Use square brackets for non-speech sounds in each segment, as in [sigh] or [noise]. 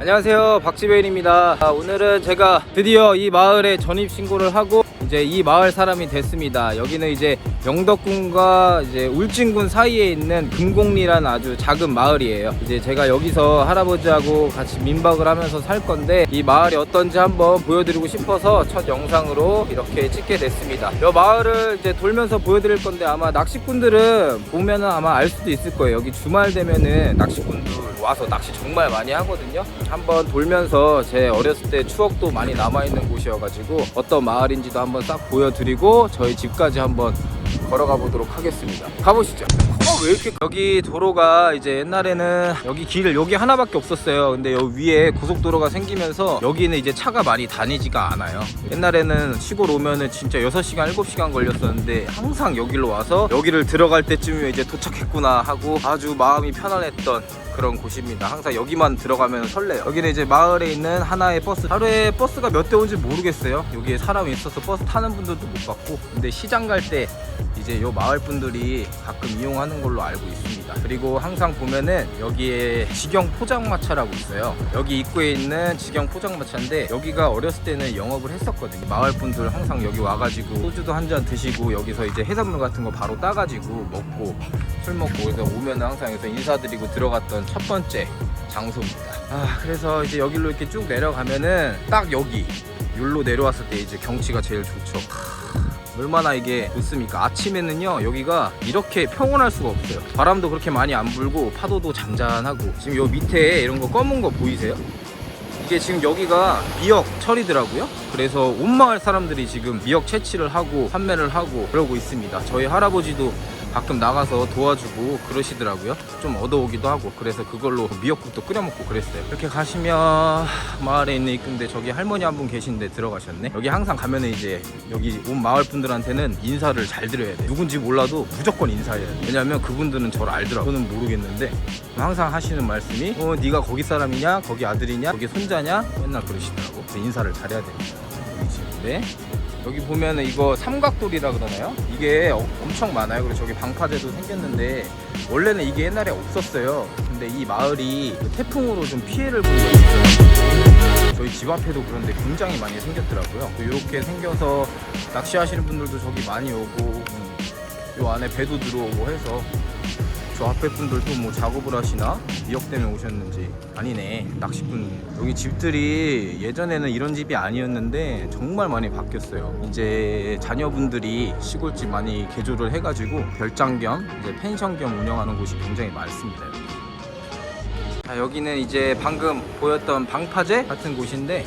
안녕하세요. 박지배일입니다. 아, 오늘은 제가 드디어 이 마을에 전입 신고를 하고 이제 이 마을 사람이 됐습니다. 여기는 이제 영덕군과 이제 울진군 사이에 있는 금곡리라는 아주 작은 마을이에요. 이제 제가 여기서 할아버지하고 같이 민박을 하면서 살 건데 이 마을이 어떤지 한번 보여드리고 싶어서 첫 영상으로 이렇게 찍게 됐습니다. 이 마을을 이제 돌면서 보여드릴 건데 아마 낚시꾼들은 보면은 아마 알 수도 있을 거예요. 여기 주말 되면은 낚시꾼들 와서 낚시 정말 많이 하거든요. 한번 돌면서 제 어렸을 때 추억도 많이 남아있는 곳이어가지고 어떤 마을인지도 한번 싹 보여드리고 저희 집까지 한번 걸어가 보도록 하겠습니다. 가보시죠. 어, 왜 이렇게 여기 도로가 이제 옛날에는 여기 길 여기 하나밖에 없었어요. 근데 여기 위에 고속도로가 생기면서 여기는 이제 차가 많이 다니지가 않아요. 옛날에는 시골 오면은 진짜 6시간 7시간 걸렸었는데 항상 여기로 와서 여기를 들어갈 때쯤이면 이제 도착했구나 하고 아주 마음이 편안했던 그런 곳입니다. 항상 여기만 들어가면 설레요. 여기는 이제 마을에 있는 하나의 버스. 하루에 버스가 몇대 오는지 모르겠어요. 여기에 사람이 있어서 버스 타는 분들도 못 봤고. 근데 시장 갈 때 이제 요 마을 분들이 가끔 이용하는 걸로 알고 있습니다. 그리고 항상 보면은 여기에 직영 포장마차라고 있어요. 여기 입구에 있는 직영 포장마차인데 여기가 어렸을 때는 영업을 했었거든요. 마을 분들 항상 여기 와가지고 소주도 한 잔 드시고 여기서 이제 해산물 같은 거 바로 따가지고 먹고 술 먹고 그래서 오면 항상 여기서 인사드리고 들어갔던 첫 번째 장소입니다. 아 그래서 이제 여기로 이렇게 쭉 내려가면은 딱 여기 율로 내려왔을 때 이제 경치가 제일 좋죠. 얼마나 이게 좋습니까? 아침에는요 여기가 이렇게 평온할 수가 없어요. 바람도 그렇게 많이 안 불고 파도도 잔잔하고 지금 요 밑에 이런 거 검은 거 보이세요? 이게 지금 여기가 미역 철이더라고요. 그래서 온 마을 사람들이 지금 미역 채취를 하고 판매를 하고 그러고 있습니다. 저희 할아버지도 가끔 나가서 도와주고 그러시더라고요. 좀 얻어오기도 하고 그래서 그걸로 미역국도 끓여 먹고 그랬어요. 이렇게 가시면 마을에 있는 입구인데 저기 할머니 한 분 계신데 들어가셨네. 여기 항상 가면은 이제 여기 온 마을 분들한테는 인사를 잘 드려야 돼. 누군지 몰라도 무조건 인사해야 돼. 왜냐면 그분들은 저를 알더라고. 저는 모르겠는데 항상 하시는 말씀이 어 네가 거기 사람이냐 거기 아들이냐 거기 손자냐 맨날 그러시더라고. 그래서 인사를 잘해야 됩니다. 집인데 여기 보면은 이거 삼각돌이라 그러나요? 이게 어- 엄청 많아요. 그리고 저기 방파제도 생겼는데 원래는 이게 옛날에 없었어요. 근데 이 마을이 그 태풍으로 좀 피해를 본 적이 있어요. 저희 집 앞에도 그런데 굉장히 많이 생겼더라고요. 이렇게 생겨서 낚시하시는 분들도 저기 많이 오고 음, 요 안에 배도 들어오고 해서 저 앞에 분들도 뭐 작업을 하시나? 미역 때문에 오셨는지. 아니네. 낚시꾼. 여기 집들이 예전에는 이런 집이 아니었는데 정말 많이 바뀌었어요. 이제 자녀분들이 시골집 많이 개조를 해가지고 별장 겸 이제 펜션 겸 운영하는 곳이 굉장히 많습니다. 자, 여기는 이제 방금 보였던 방파제 같은 곳인데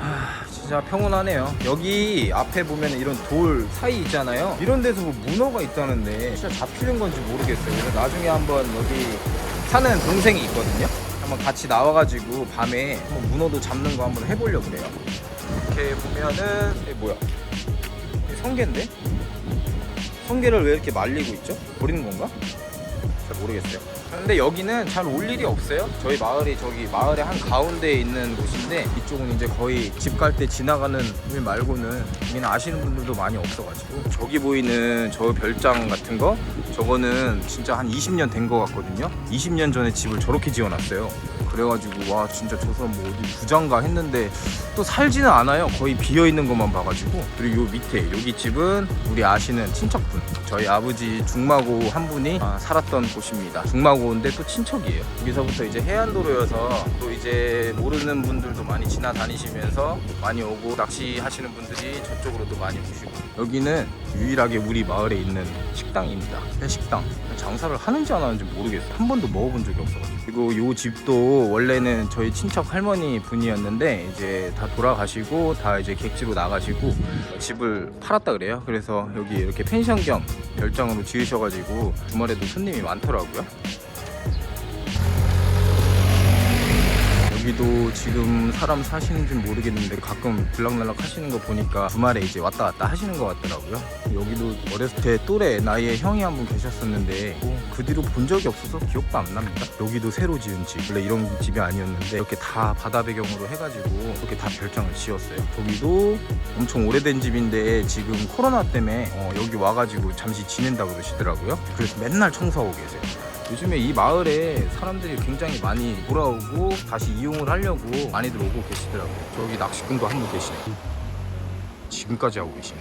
하, 진짜 평온하네요. 여기 앞에 보면 이런 돌 사이 있잖아요. 이런 데서 뭐 문어가 있다는데 진짜 잡히는 건지 모르겠어요. 그래서 나중에 한번 여기 사는 동생이 있거든요. 한번 같이 나와가지고 밤에 한번 문어도 잡는 거 한번 해보려고 그래요. 이렇게 보면은 이게 뭐야? 이게 성게인데? 성게를 왜 이렇게 말리고 있죠? 버리는 건가? 잘 모르겠어요. 근데 여기는 잘 올 일이 없어요. 저희 마을이 저기 마을의 한 가운데에 있는 곳인데 이쪽은 이제 거의 집 갈 때 지나가는 길 말고는 여기는 아시는 분들도 많이 없어가지고 저기 보이는 저 별장 같은 거 저거는 진짜 한 20년 된 거 같거든요. 20년 전에 집을 저렇게 지어놨어요. 그래가지고 와 진짜 저 사람 뭐 어디 부장가 했는데 또 살지는 않아요. 거의 비어 있는 것만 봐가지고 그리고 요 밑에 여기 집은 우리 아시는 친척분 저희 아버지 중마고 한 분이 아, 살았던 곳입니다. 중마고인데 또 친척이에요. 여기서부터 이제 해안도로여서 또 이제 모르는 분들도 많이 지나다니시면서 많이 오고 낚시하시는 분들이 저쪽으로도 많이 오시고 여기는 유일하게 우리 마을에 있는 식당입니다. 회식당. 장사를 하는지 안 하는지 모르겠어요. 한 번도 먹어본 적이 없어가지고. 그리고 요 집도 원래는 저희 친척 할머니 분이었는데 이제 다 돌아가시고 다 이제 객지로 나가시고 집을 팔았다 그래요. 그래서 여기 이렇게 펜션 겸 별장으로 지으셔가지고 주말에도 손님이 많더라고요. 여기도 지금 사람 사시는지 모르겠는데 가끔 들락날락 하시는 거 보니까 주말에 이제 왔다 갔다 하시는 것 같더라고요. 여기도 어렸을 때 또래 나이에 형이 한 분 계셨었는데 뭐그 뒤로 본 적이 없어서 기억도 안 납니다. 여기도 새로 지은 집. 원래 이런 집이 아니었는데 이렇게 다 바다 배경으로 해가지고 이렇게 다 별장을 지었어요. 저기도 엄청 오래된 집인데 지금 코로나 때문에 어, 여기 와가지고 잠시 지낸다 그러시더라고요. 그래서 맨날 청소하고 계세요. 요즘에 이 마을에 사람들이 굉장히 많이 돌아오고 다시 이용을 하려고 많이들 오고 계시더라고요. 저기 낚시꾼도 한 분 계시네. 지금까지 하고 계시네.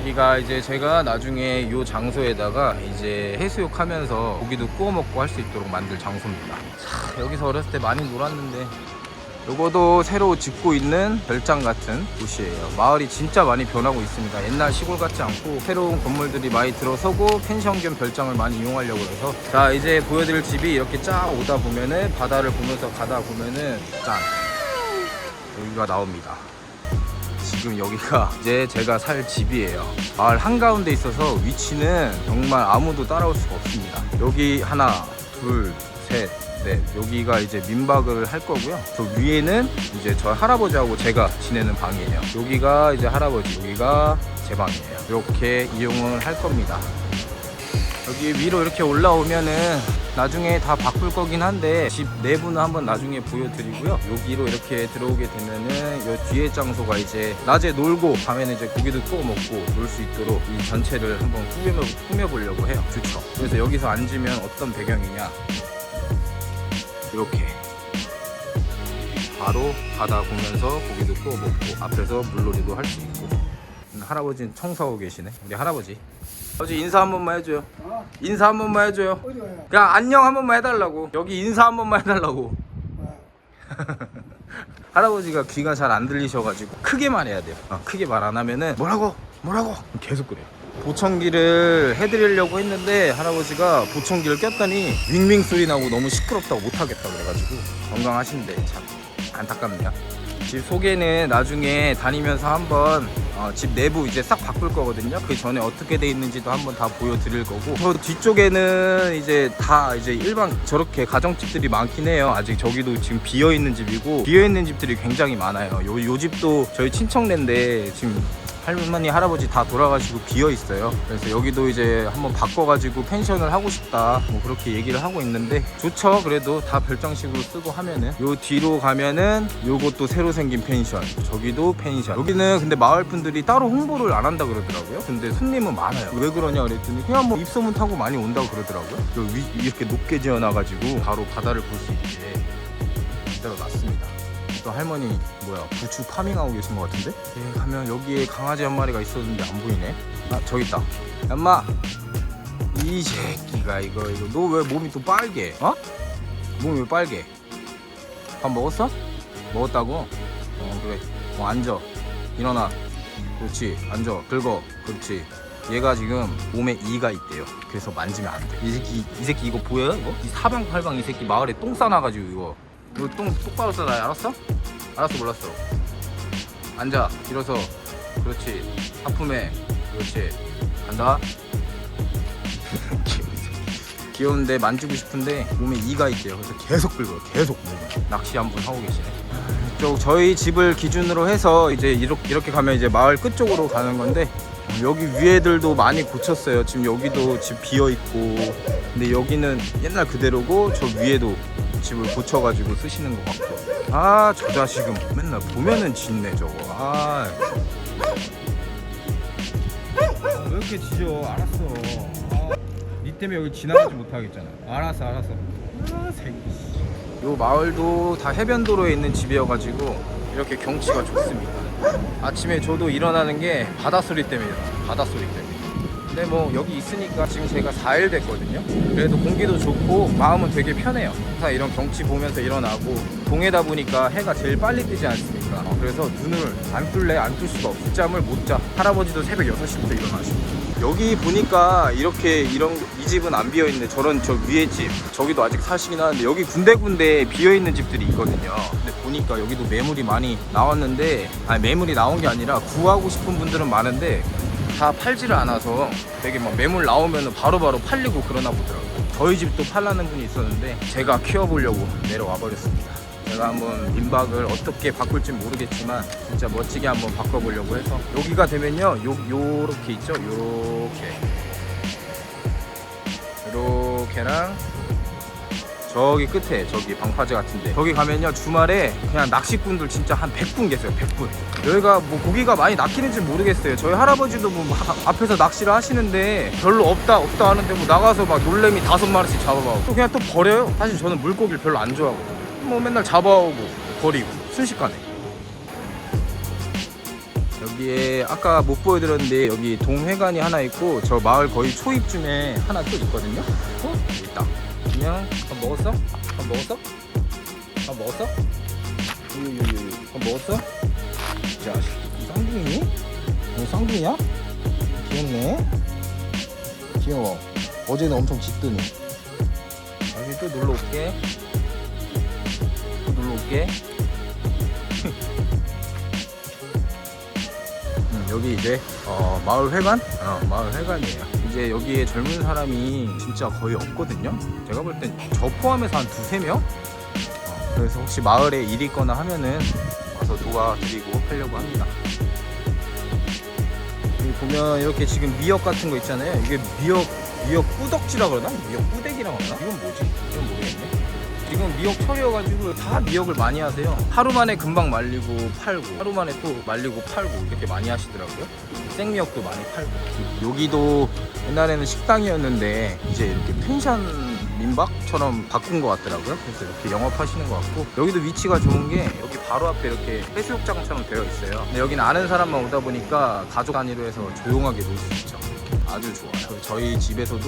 여기가 이제 제가 나중에 이 장소에다가 이제 해수욕 하면서 고기도 구워 먹고 할 수 있도록 만들 장소입니다. 차, 여기서 어렸을 때 많이 놀았는데 요거도 새로 짓고 있는 별장 같은 곳이에요. 마을이 진짜 많이 변하고 있습니다. 옛날 시골 같지 않고 새로운 건물들이 많이 들어서고 펜션 겸 별장을 많이 이용하려고 해서 자 이제 보여드릴 집이 이렇게 쫙 오다 보면은 바다를 보면서 가다 보면은 짠 여기가 나옵니다. 지금 여기가 이제 제가 살 집이에요. 마을 한가운데 있어서 위치는 정말 아무도 따라올 수가 없습니다. 여기 하나, 둘, 셋, 넷. 여기가 이제 민박을 할 거고요. 저 위에는 이제 저 할아버지하고 제가 지내는 방이에요. 여기가 이제 할아버지, 여기가 제 방이에요. 이렇게 이용을 할 겁니다. 여기 위로 이렇게 올라오면은 나중에 다 바꿀 거긴 한데 집 내부는 한번 나중에 보여드리고요. 여기로 이렇게 들어오게 되면은 요 뒤에 장소가 이제 낮에 놀고 밤에는 이제 고기도 구워 먹고 놀 수 있도록 이 전체를 한번 꾸며, 꾸며보려고 해요. 좋죠. 그래서 여기서 앉으면 어떤 배경이냐. 이렇게 바로 바다 보면서 고기도 구워 먹고 앞에서 물놀이도 할 수 있고 할아버지는 청소하고 계시네. 우리 할아버지. 아버지 인사 한 번만 해줘요. 인사 한 번만 해줘요. 그냥 안녕 한 번만 해달라고. 여기 인사 한 번만 해달라고. [laughs] 할아버지가 귀가 잘 안 들리셔가지고 크게 말해야 돼요. 어, 크게 말 안 하면은 뭐라고 뭐라고 계속 그래요. 보청기를 해드리려고 했는데 할아버지가 보청기를 꼈더니 윙윙 소리 나고 너무 시끄럽다고 못하겠다 그래가지고 건강하신데 참 안타깝네요. 집 소개는 나중에 다니면서 한번 어, 집 내부 이제 싹 바꿀 거거든요. 그 전에 어떻게 돼 있는지도 한번 다 보여드릴 거고. 저 뒤쪽에는 이제 다 이제 일반 저렇게 가정집들이 많긴 해요. 아직 저기도 지금 비어 있는 집이고 비어 있는 집들이 굉장히 많아요. 요, 요 집도 저희 친척네인데 지금 할머니 할아버지 다 돌아가시고 비어 있어요. 그래서 여기도 이제 한번 바꿔가지고 펜션을 하고 싶다. 뭐 그렇게 얘기를 하고 있는데 좋죠. 그래도 다 별장식으로 쓰고 하면은 요 뒤로 가면은 요것도 새로 생긴 펜션. 저기도 펜션. 여기는 근데 마을 분들이 따로 홍보를 안 한다 그러더라고요. 근데 손님은 많아요. 왜 그러냐 그랬더니 그냥 뭐 입소문 타고 많이 온다고 그러더라고요. 요 위- 이렇게 높게 지어놔가지고 바로 바다를 볼 수 있게 만들어 놨습니다. 또 할머니 뭐야 부추 파밍하고 계신 것 같은데? 예, 가면 여기에 강아지 한 마리가 있었는데 안 보이네. 아 저기 있다. 엄마 이 새끼가 이거 이거 너 왜 몸이 또 빨개? 어? 몸이 왜 빨개? 밥 먹었어? 먹었다고? 어 그래. 어 앉아. 일어나. 그렇지. 앉아. 긁어. 그렇지. 얘가 지금 몸에 이가 있대요. 그래서 만지면 안 돼. 이 새끼 이 새끼 이거 보여요? 이거? 이 사방팔방 이 새끼 마을에 똥 싸놔가지고 이거. 이거 똥 똑바로 싸놔. 알았어? 알았어 몰랐어. 앉아. 일어서. 그렇지. 하품해. 그렇지. 간다. [laughs] 귀여운데 만지고 싶은데 몸에 이가 있대요. 그래서 계속 긁어요. 계속 몸을. 낚시 한 분 하고 계시네. 쪽 저희 집을 기준으로 해서 이제 이렇게, 이렇게 가면 이제 마을 끝 쪽으로 가는 건데 여기 위에들도 많이 고쳤어요. 지금 여기도 집 비어 있고 근데 여기는 옛날 그대로고 저 위에도 집을 고쳐가지고 쓰시는 것 같고 아 저 자식은 맨날 보면은 짖네 저거 아. 왜 이렇게 짖어 알았어 아, 니 때문에 여기 지나가지 못하겠잖아 알았어 알았어 아 새끼 요 마을도 다 해변도로에 있는 집이어가지고 이렇게 경치가 좋습니다. 아침에 저도 일어나는 게 바닷소리 때문이에요. 바닷소리 때문에. 근데 뭐 여기 있으니까 지금 제가 4일 됐거든요. 그래도 공기도 좋고 마음은 되게 편해요. 항상 이런 경치 보면서 일어나고 동해다 보니까 해가 제일 빨리 뜨지 않습니까? 어, 그래서 눈을 안 뜰래 안 뜰 수가 없어. 늦잠을 못 자. 할아버지도 새벽 6시부터 일어나시고. 여기 보니까 이렇게 이런 이 집은 안 비어 있는데 저런 저 위에 집 저기도 아직 사시긴 하는데 여기 군데군데 비어 있는 집들이 있거든요. 근데 보니까 여기도 매물이 많이 나왔는데 아니 매물이 나온 게 아니라 구하고 싶은 분들은 많은데 다 팔지를 않아서 되게 막 매물 나오면 바로바로 팔리고 그러나 보더라고요. 저희 집도 팔라는 분이 있었는데 제가 키워보려고 내려와 버렸습니다. 제가 한번 민박을 어떻게 바꿀지 모르겠지만 진짜 멋지게 한번 바꿔보려고 해서 여기가 되면요 요 요렇게 있죠 요렇게 요렇게랑 저기 끝에 저기 방파제 같은데. 거기 가면요 주말에 그냥 낚시꾼들 진짜 한 100분 계세요 100분. 여기가 뭐 고기가 많이 낚이는지 모르겠어요. 저희 할아버지도 뭐 하- 앞에서 낚시를 하시는데 별로 없다 없다 하는데 뭐 나가서 막 놀래미 다섯 마리씩 잡아가고. 또 그냥 또 버려요. 사실 저는 물고기를 별로 안 좋아하거든요. 뭐 맨날 잡아오고 버리고 순식간에. 여기에 아까 못 보여드렸는데 여기 동회관이 하나 있고 저 마을 거의 초입쯤에 하나 또 있거든요. 어? 있다 그냥 밥 먹었어? 밥 먹었어? 밥 먹었어? 유유유유 밥 먹었어? 이 쌍둥이니? 너 쌍둥이야? 귀엽네 귀여워 어제는 엄청 짖더니 여기 또 놀러 올게 또 놀러 올게 [laughs] 음, 여기 이제 어, 마을 회관? 어, 마을 회관이에요. 이제 여기에 젊은 사람이 진짜 거의 없거든요. 제가 볼 땐 저 포함해서 한 두세 명? 어, 그래서 혹시 마을에 일 있거나 하면은 와서 도와드리고 하려고 합니다. 여기 보면 이렇게 지금 미역 같은 거 있잖아요. 이게 미역, 미역 꾸덕지라 그러나? 미역 꾸대기라 그러나? 이건 뭐지? 이건 모르겠네. 지금 미역 철이어가지고 다 미역을 많이 하세요. 하루 만에 금방 말리고 팔고, 하루 만에 또 말리고 팔고 이렇게 많이 하시더라고요. 생미역도 많이 팔고. 여기도 옛날에는 식당이었는데 이제 이렇게 펜션 민박처럼 바꾼 것 같더라고요. 그래서 이렇게 영업하시는 것 같고 여기도 위치가 좋은 게 여기 바로 앞에 이렇게 해수욕장처럼 되어 있어요. 근데 여기는 아는 사람만 오다 보니까 가족 단위로 해서 조용하게 놀 수 있죠. 아주 좋아요. 저희 집에서도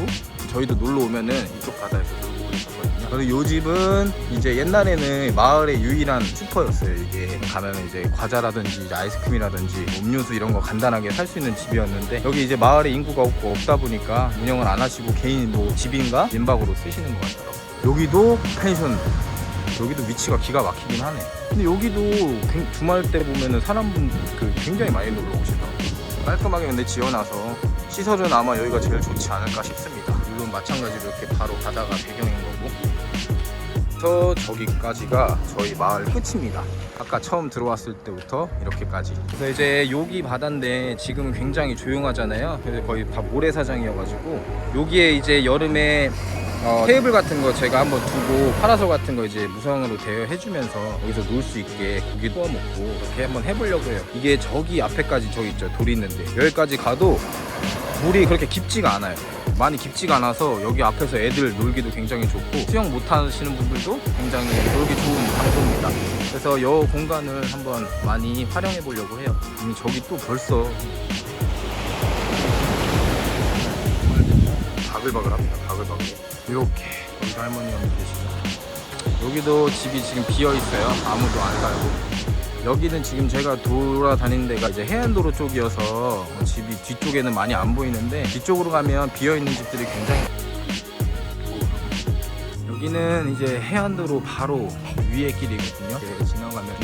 저희도 놀러 오면은 이쪽 바다에서 놀고 그랬었거든요. 그리고 이 집은 이제 옛날에는 마을의 유일한 슈퍼였어요. 이게 가면은 이제 과자라든지 이제 아이스크림이라든지 음료수 이런 거 간단하게 살 수 있는 집이었는데 여기 이제 마을에 인구가 없고 없다 보니까 운영을 안 하시고 개인 뭐 집인가 민박으로 쓰시는 것 같더라고요. 여기도 펜션 여기도 위치가 기가 막히긴 하네. 근데 여기도 굉- 주말 때 보면은 사람분 그 굉장히 많이 놀러 오시더라고요. 깔끔하게 근데 지어놔서 시설은 아마 여기가 제일 좋지 않을까 싶습니다. 물론 마찬가지로 이렇게 바로 바다가 배경인 거고. 저 저기까지가 저희 마을 끝입니다. 아까 처음 들어왔을 때부터 이렇게까지. 그래서 이제 여기 바다인데 지금은 굉장히 조용하잖아요. 그래서 거의 다 모래사장이어가지고 여기에 이제 여름에 어, 테이블 같은 거 제가 한번 두고 파라솔 같은 거 이제 무성으로 대여해주면서 여기서 놀 수 있게 고기 구워 먹고 이렇게 한번 해보려고 해요. 이게 저기 앞에까지 저기 있죠 돌이 있는데 여기까지 가도 물이 그렇게 깊지가 않아요. 많이 깊지가 않아서 여기 앞에서 애들 놀기도 굉장히 좋고 수영 못 하시는 분들도 굉장히 놀기 좋은 장소입니다. 그래서 이 공간을 한번 많이 활용해 보려고 해요. 이미 저기 또 벌써 바글바글합니다. 바글바글. 이렇게 여기 할머니 형 계시죠. 여기도 집이 지금 비어 있어요. 아무도 안 살고. 여기는 지금 제가 돌아다니는 데가 이제 해안도로 쪽이어서 어, 집이 뒤쪽에는 많이 안 보이는데 뒤쪽으로 가면 비어 있는 집들이 굉장히 여기는 이제 해안도로 바로 위에 길이거든요. 지나가면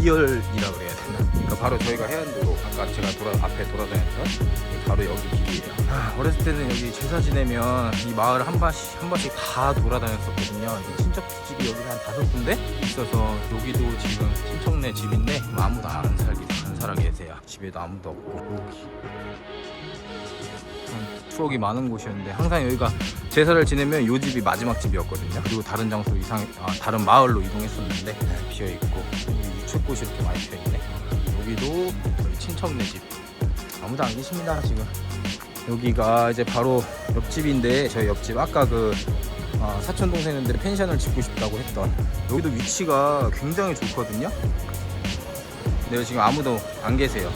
이열이라 그래야 되나? 그러니까 바로 저희가 해안도로 아까 제가 돌아 앞에 돌아다녔던 바로 여기 길이에요. 아, 어렸을 때는 여기 제사 지내면 이 마을 한 번씩 한 번씩 다 돌아다녔었거든요. 이 친척 집이 여기 한 다섯 군데 있어서 여기도 지금 친척네 집인데 뭐 아무도 안 살게 안 살아 계세요. 집에도 아무도 없고 음, 추억이 많은 곳이었는데 항상 여기가 제사를 지내면 이 집이 마지막 집이었거든요. 그리고 다른 장소 이상 아, 다른 마을로 이동했었는데 네, 비어 있고 유채꽃이 이렇게 많이 피어 있네. 여기도 저희 친척네 집 아무도 안 계십니다 지금. 여기가 이제 바로 옆집인데 저희 옆집 아까 그 아, 사촌 동생들 펜션을 짓고 싶다고 했던 여기도 위치가 굉장히 좋거든요. 근데 지금 아무도 안 계세요.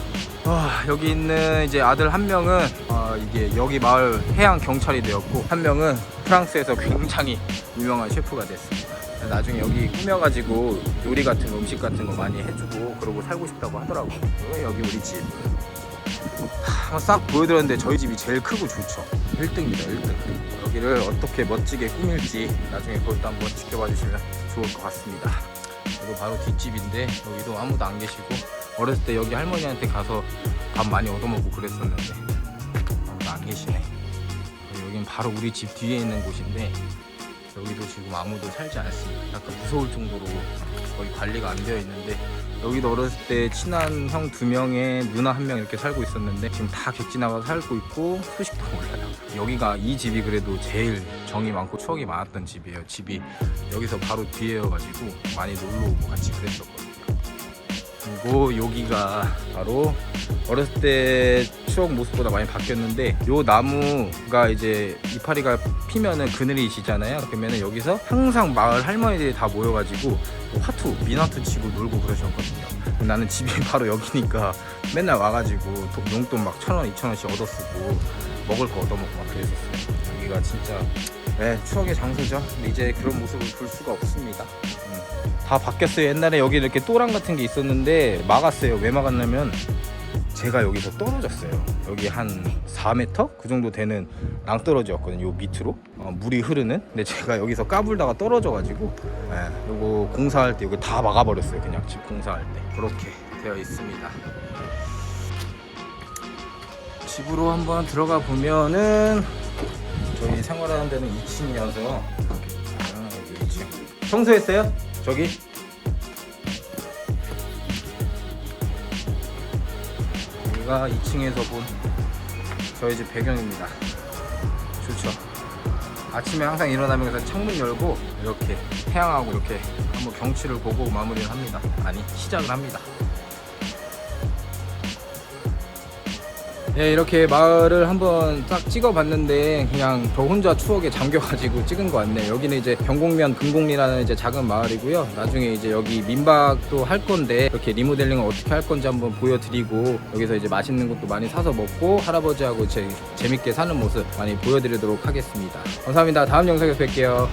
아, 여기 있는 이제 아들 한 명은 아, 이게 여기 마을 해양 경찰이 되었고 한 명은 프랑스에서 굉장히 유명한 셰프가 됐습니다. 나중에 여기 꾸며가지고 요리 같은 거, 음식 같은 거 많이 해주고 그러고 살고 싶다고 하더라고요. 여기 우리 집. 하, 싹 보여드렸는데 저희 집이 제일 크고 좋죠. 1등입니다, 1등. 여기를 어떻게 멋지게 꾸밀지 나중에 그것도 한번 지켜봐 주시면 좋을 것 같습니다. 그리고 바로 뒷집인데 여기도 아무도 안 계시고 어렸을 때 여기 할머니한테 가서 밥 많이 얻어먹고 그랬었는데 아무도 안 계시네. 여긴 바로 우리 집 뒤에 있는 곳인데 여기도 지금 아무도 살지 않습니다. 약간 무서울 정도로 거의 관리가 안 되어 있는데 여기도 어렸을 때 친한 형 두 명에 누나 한 명 이렇게 살고 있었는데 지금 다 객지 나가서 살고 있고 소식도 몰라요. 여기가 이 집이 그래도 제일 정이 많고 추억이 많았던 집이에요. 집이 여기서 바로 뒤에여가지고 많이 놀러 오고 같이 그랬었거든요. 그리고 여기가 바로 어렸을 때 추억 모습보다 많이 바뀌었는데 요 나무가 이제 이파리가 피면은 그늘이 지잖아요. 그러면은 여기서 항상 마을 할머니들이 다 모여가지고 화투, 민화투 치고 놀고 그러셨거든요. 나는 집이 [laughs] 바로 여기니까 맨날 와가지고 도- 용돈 막 천 원, 이천 원씩 얻어쓰고 먹을 거 얻어먹고 막 그랬었어요. 여기가 진짜 네, 추억의 장소죠. 근데 이제 그런 모습을 볼 수가 없습니다. 음. 다 바뀌었어요. 옛날에 여기 이렇게 또랑 같은 게 있었는데 막았어요. 왜 막았냐면 제가 여기서 떨어졌어요. 여기 한 4m 그 정도 되는 낭떠러지였거든요. 요 밑으로 어, 물이 흐르는. 근데 제가 여기서 까불다가 떨어져가지고 예, 요거 공사할 때 여기 다 막아버렸어요. 그냥 집 공사할 때 그렇게 되어 있습니다. 집으로 한번 들어가 보면은 저희 생활하는 데는 2층이어서 아, 여기 2층. 청소했어요? 저기? 여기가 2층에서 본 저희 집 배경입니다. 좋죠. 아침에 항상 일어나면서 창문 열고 이렇게 태양하고 이렇게 한번 경치를 보고 마무리를 합니다. 아니 시작을 합니다. 네, 이렇게 마을을 한번 딱 찍어봤는데 그냥 저 혼자 추억에 잠겨가지고 찍은 것 같네요. 여기는 이제 경곡면 금곡리라는 이제 작은 마을이고요. 나중에 이제 여기 민박도 할 건데 이렇게 리모델링을 어떻게 할 건지 한번 보여드리고 여기서 이제 맛있는 것도 많이 사서 먹고 할아버지하고 제, 재밌게 사는 모습 많이 보여드리도록 하겠습니다. 감사합니다. 다음 영상에서 뵐게요.